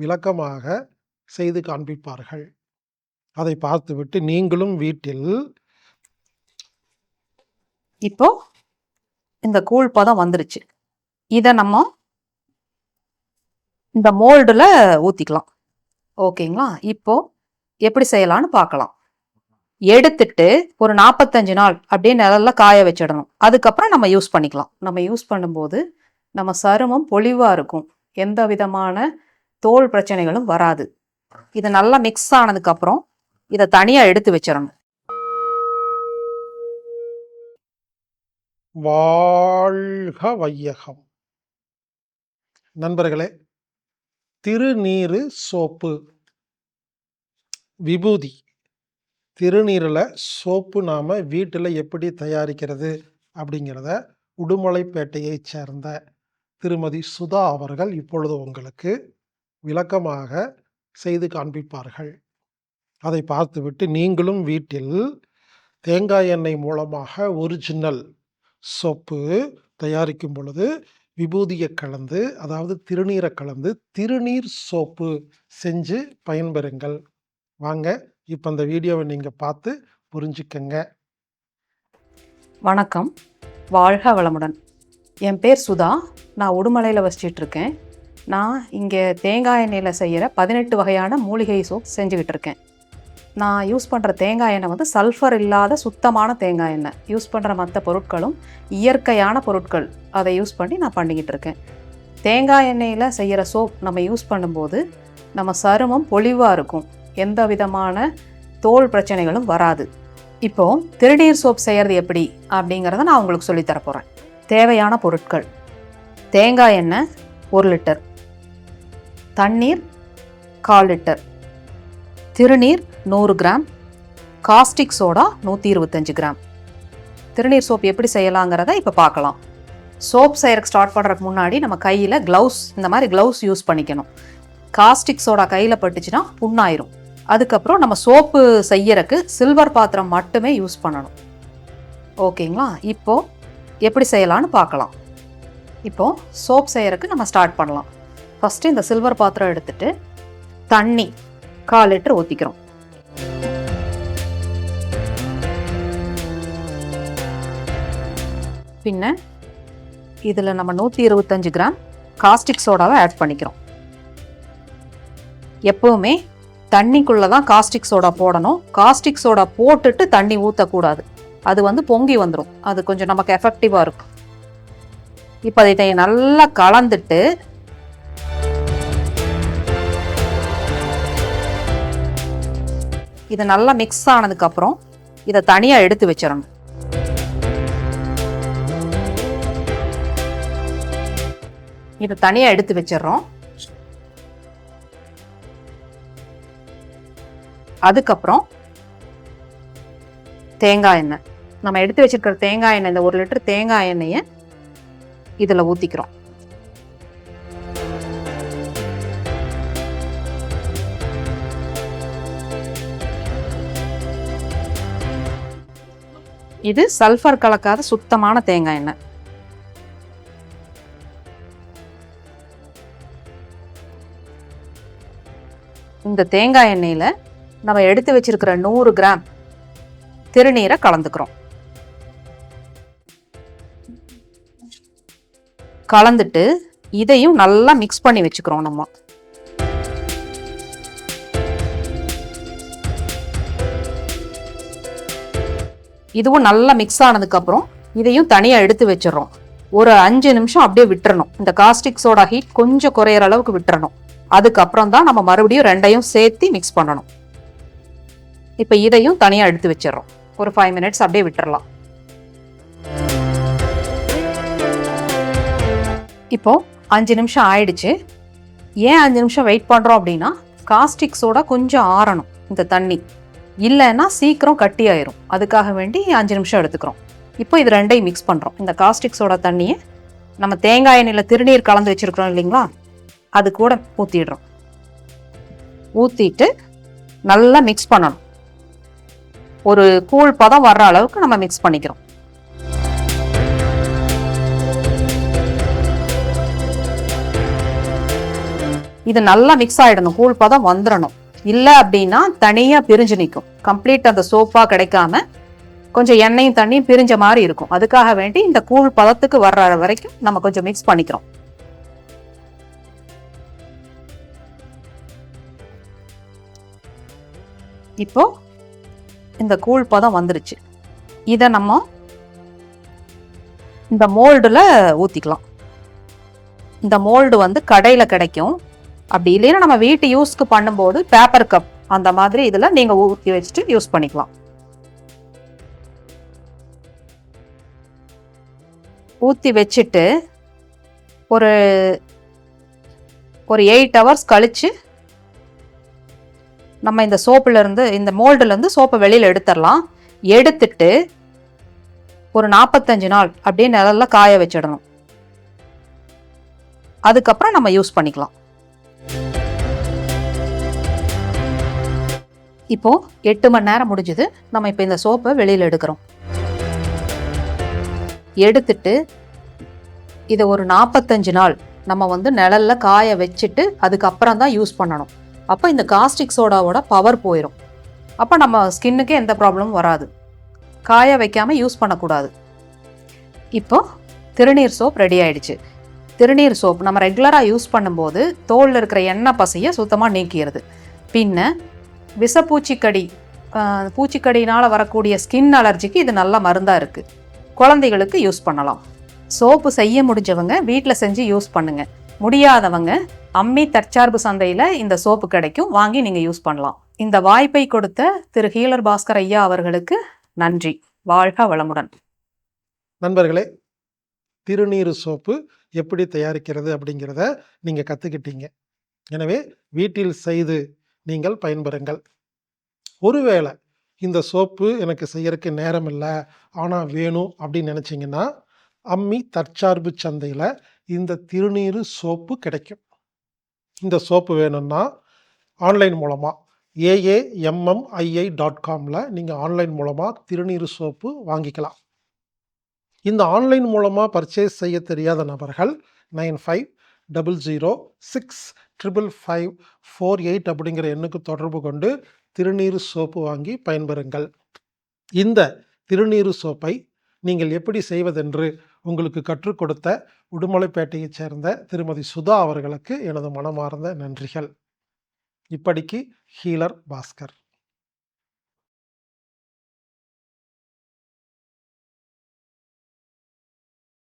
விளக்கமாக செய்து காண்பிப்பார்கள். அதை பார்த்துவிட்டு நீங்களும் வீட்டில் இப்போ இந்த கூழ் பதம் வந்துருச்சு. இதை நம்ம இந்த மோல்டில் ஊற்றிக்கலாம் ஓகேங்களா? இப்போ எப்படி செய்யலாம்னு பார்க்கலாம். எடுத்துட்டு ஒரு நாற்பத்தஞ்சு நாள் அப்படியே நிழல்ல காய வச்சிடணும். அதுக்கப்புறம் நம்ம யூஸ் பண்ணிக்கலாம். நம்ம யூஸ் பண்ணும்போது நம்ம சருமம் பொலிவாக இருக்கும். எந்த விதமான தோல் பிரச்சனைகளும் வராது. இது நல்லா மிக்ஸ் ஆனதுக்கப்புறம் இதை தனியாக எடுத்து வச்சிடணும். வாழ்க வையகம். நண்பர்களே திருநீறு சோப்பு. விபூதி. திருநீரில் சோப்பு நாம் வீட்டில் எப்படி தயாரிக்கிறது அப்படிங்கிறத உடுமலைப்பேட்டையைச் சேர்ந்த திருமதி சுதா அவர்கள் இப்பொழுது உங்களுக்கு விளக்கமாக செய்து காண்பிப்பார்கள். அதை பார்த்துவிட்டு நீங்களும் வீட்டில் தேங்காய் எண்ணெய் மூலமாக ஒரிஜினல் சோப்பு தயாரிக்கும் பொழுது விபூதியை கலந்து அதாவது திருநீரை கலந்து திருநீர் சோப்பு செஞ்சு பயன்பெறுங்கள். வாங்க இப்போ இந்த வீடியோவை நீங்கள் பார்த்து புரிஞ்சுக்கங்க. வணக்கம். வாழ்க வளமுடன். என் பேர் சுதா. நான் உடுமலையில் வசிச்சிட்ருக்கேன் நான் இங்கே தேங்காய் எண்ணெயில் செய்கிற பதினெட்டு வகையான மூலிகை சோப் செஞ்சுக்கிட்டு இருக்கேன். நான் யூஸ் பண்ணுற தேங்காய் எண்ணெய் வந்து சல்ஃபர் இல்லாத சுத்தமான தேங்காய் எண்ணெய். யூஸ் பண்ணுற மற்ற பொருட்களும் இயற்கையான பொருட்கள். அதை யூஸ் பண்ணி நான் பண்ணிக்கிட்டு இருக்கேன். தேங்காய் எண்ணெயில் செய்கிற சோப் நம்ம யூஸ் பண்ணும்போது நம்ம சருமம் பொலிவாக இருக்கும். எந்த விதமான தோல் பிரச்சனைகளும் வராது. இப்போ திருநீர் சோப் செய்கிறது எப்படி அப்படிங்கிறத நான் உங்களுக்கு சொல்லித் போகிறேன். தேவையான பொருட்கள். தேங்காய் எண்ணெய் ஒரு லிட்டர். தண்ணீர் கால் லிட்டர். திருநீர் நூறு கிராம். காஸ்டிக் சோடா நூற்றி இருபத்தஞ்சு கிராம். திருநீர் சோப் எப்படி செய்யலாங்கிறத இப்போ பார்க்கலாம். சோப் செய்கிறக்கு ஸ்டார்ட் பண்ணுறதுக்கு முன்னாடி நம்ம கையில் க்ளவுஸ் இந்த மாதிரி க்ளவுஸ் யூஸ் பண்ணிக்கணும். காஸ்டிக் சோடா கையில் பட்டுச்சுன்னா புண்ணாயிரும். அதுக்கப்புறம் நம்ம சோப்பு செய்யறதுக்கு சில்வர் பாத்திரம் மட்டுமே யூஸ் பண்ணணும். ஓகேங்களா? இப்போது எப்படி செய்யலான்னு பார்க்கலாம். இப்போ சோப் செய்கிறக்கு நம்ம ஸ்டார்ட் பண்ணலாம். ஃபஸ்ட்டு இந்த சில்வர் பாத்திரம் எடுத்துட்டு தண்ணி கால் லிட்டர் ஊற்றிக்கிறோம் பின்ன இதில் நம்ம நூற்றி இருபத்தஞ்சு கிராம் காஸ்டிக் சோடாவை ஆட் பண்ணிக்கிறோம். எப்போவுமே தண்ணிக்குள்ளே தான் காஸ்டிக் சோடா போடணும். காஸ்டிக் சோடா போட்டுட்டு தண்ணி ஊற்றக்கூடாது அது வந்து பொங்கி வந்துடும் அது கொஞ்சம் நமக்கு எஃபெக்டிவாக இருக்கும். இப்போ இதை நல்லா கலந்துட்டு இது நல்லா மிக்ஸ் ஆனதுக்கப்புறம் இதை தனியாக எடுத்து வச்சிடணும். இதை தனியாக எடுத்து வச்சிடுறோம். அதுக்கப்புறம் தேங்காய் எண்ணெய். நம்ம எடுத்து வச்சிருக்கிற தேங்காய் எண்ணெய் இந்த ஒரு லிட்டர் தேங்காய் எண்ணெயை இதில் ஊற்றிக்கிறோம் இது சல்ஃபர் கலக்காத சுத்தமான தேங்காய் எண்ணெய். இந்த தேங்காய் எண்ணெயில் நம்ம எடுத்து வச்சிருக்கிற நூறு கிராம் திருநீரை கலந்துக்கிறோம். கலந்துட்டு இதையும் நல்லா மிக்ஸ் பண்ணி வச்சுக்கிறோம் நம்ம. இதுவும் நல்லா மிக்ஸ் ஆனதுக்கப்புறம் இதையும் தனியாக எடுத்து வச்சிடுறோம். ஒரு அஞ்சு நிமிஷம் அப்படியே விட்டுறணும். இந்த காஸ்டிக் சோடா ஹீட் கொஞ்சம் குறையிற அளவுக்கு விட்டுறணும். அதுக்கப்புறம் தான் நம்ம மறுபடியும் ரெண்டையும் சேர்த்து மிக்ஸ் பண்ணணும். இப்போ இதையும் தனியாக எடுத்து வச்சிடுறோம். ஒரு ஃபைவ் மினிட்ஸ் அப்படியே விட்டுறலாம். இப்போ அஞ்சு நிமிஷம் ஆயிடுச்சு. ஏன் அஞ்சு நிமிஷம் வெயிட் பண்ணுறோம் அப்படின்னா காஸ்டிக் சோடா கொஞ்சம் ஆறணும் இந்த தண்ணி. இல்லைன்னா சீக்கிரம் கட்டி ஆயிரும். அதுக்காக வேண்டி அஞ்சு நிமிஷம் எடுத்துக்கிறோம். இப்போ இது ரெண்டையும் மிக்ஸ் பண்ணுறோம் இந்த காஸ்டிக் சோடா தண்ணியை நம்ம தேங்காய் எண்ணெயில் திருநீர் கலந்து வச்சுருக்கிறோம் இல்லைங்களா? அது கூட ஊற்றிடுறோம் ஊற்றிட்டு நல்லா மிக்ஸ் பண்ணணும். ஒரு கூழ் பதம் வர்ற அளவுக்கு நம்ம மிக்ஸ் பண்ணிக்கிறோம். இது நல்லா மிக்ஸ் ஆகிடணும் கூழ் பதம் வந்துடணும் இல்லை அப்படின்னா தனியாக பிரிஞ்சு நிற்கும் கம்ப்ளீட் அந்த சோப்பாக கிடைக்காம கொஞ்சம் எண்ணெயும் தண்ணியும் பிரிஞ்ச மாதிரி இருக்கும். அதுக்காக வேண்டி இந்த கூழ் பதத்துக்கு வர்ற வரைக்கும் நம்ம கொஞ்சம் மிக்ஸ் பண்ணிக்கிறோம். இப்போ இந்த கூழ் பதம் வந்துருச்சு. இதை நம்ம இந்த மோல்டில் ஊற்றிக்கலாம் இந்த மோல்டு வந்து கடையில் கிடைக்கும். அப்படி இல்லைன்னா நம்ம வீட்டு யூஸ்க்கு பண்ணும்போது பேப்பர் கப் அந்த மாதிரி இதில் நீங்கள் ஊற்றி வச்சுட்டு யூஸ் பண்ணிக்கலாம். ஊற்றி வச்சுட்டு ஒரு ஒரு எயிட் ஹவர்ஸ் கழிச்சு நம்ம இந்த சோப்புலேருந்து இந்த மோல்டுலேருந்து சோப்பை வெளியில் எடுத்துடலாம். எடுத்துட்டு ஒரு நாற்பத்தஞ்சு நாள் அப்படியே நல்லா காய வச்சிடணும். அதுக்கப்புறம் நம்ம யூஸ் பண்ணிக்கலாம். இப்போ எட்டு மணி நேரம் முடிஞ்சது. நம்ம இப்போ இந்த சோப்பை வெளியில் எடுக்கிறோம். எடுத்துட்டு இதை ஒரு நாற்பத்தஞ்சு நாள் நம்ம வந்து நிழலில் காய வச்சுட்டு அதுக்கப்புறம் தான் யூஸ் பண்ணணும். அப்போ இந்த காஸ்டிக் சோடாவோட பவர் போயிடும் அப்போ நம்ம ஸ்கின்னுக்கு எந்த ப்ராப்ளமும் வராது. காய வைக்காமல் யூஸ் பண்ணக்கூடாது. இப்போ திருநீர் சோப் ரெடி ஆயிடுச்சு. திருநீர் சோப் நம்ம ரெகுலராக யூஸ் பண்ணும்போது தோலில் இருக்கிற எண்ணெய் பசையை சுத்தமாக நீக்கிடுது. பின்ன விஷப்பூச்சிக்கடி பூச்சிக்கடினால் வரக்கூடிய ஸ்கின் அலர்ஜிக்கு இது நல்ல மருந்தாக இருக்குது குழந்தைகளுக்கு யூஸ் பண்ணலாம். சோப்பு செய்ய முடிஞ்சவங்க வீட்டில் செஞ்சு யூஸ் பண்ணுங்கள் முடியாதவங்க அம்மி தற்சார்பு சந்தையில் இந்த சோப்பு கிடைக்கும். வாங்கி நீங்கள் யூஸ் பண்ணலாம். இந்த வாய்ப்பை கொடுத்த திரு. ஹீலர் பாஸ்கர் ஐயா அவர்களுக்கு நன்றி. வாழ்க வளமுடன். நண்பர்களே திருநீர் சோப்பு எப்படி தயாரிக்கிறது அப்படிங்கிறத நீங்கள் கற்றுக்கிட்டீங்க எனவே வீட்டில் செய்து நீங்கள் பயன்பெறுங்கள். ஒருவேளை இந்த சோப்பு எனக்கு செய்யறதுக்கு நேரம் இல்லை ஆனால் வேணும் அப்படின்னு நினச்சிங்கன்னா அம்மி தற்சார்பு சந்தையில் இந்த திருநீர் சோப்பு கிடைக்கும். இந்த சோப்பு வேணும்னா ஆன்லைன் மூலமாக ஏஏஎம்எம்ஐஐ டாட் காமில் நீங்கள் ஆன்லைன் மூலமாக திருநீர் சோப்பு வாங்கிக்கலாம். இந்த ஆன்லைன் மூலமாக பர்ச்சேஸ் செய்ய தெரியாத நபர்கள் nine five double zero six triple five four eight அப்படிங்கிற எண்ணுக்கு தொடர்பு கொண்டு திருநீறு சோப்பு வாங்கி பயன்பெறுங்கள். இந்த திருநீறு சோப்பை நீங்கள் எப்படி செய்வதென்று உங்களுக்கு கற்றுக் கொடுத்த உடுமலைப்பேட்டையைச் சேர்ந்த திருமதி சுதா அவர்களுக்கு எனது மனமார்ந்த நன்றிகள். இப்படிக்கு ஹீலர் பாஸ்கர்.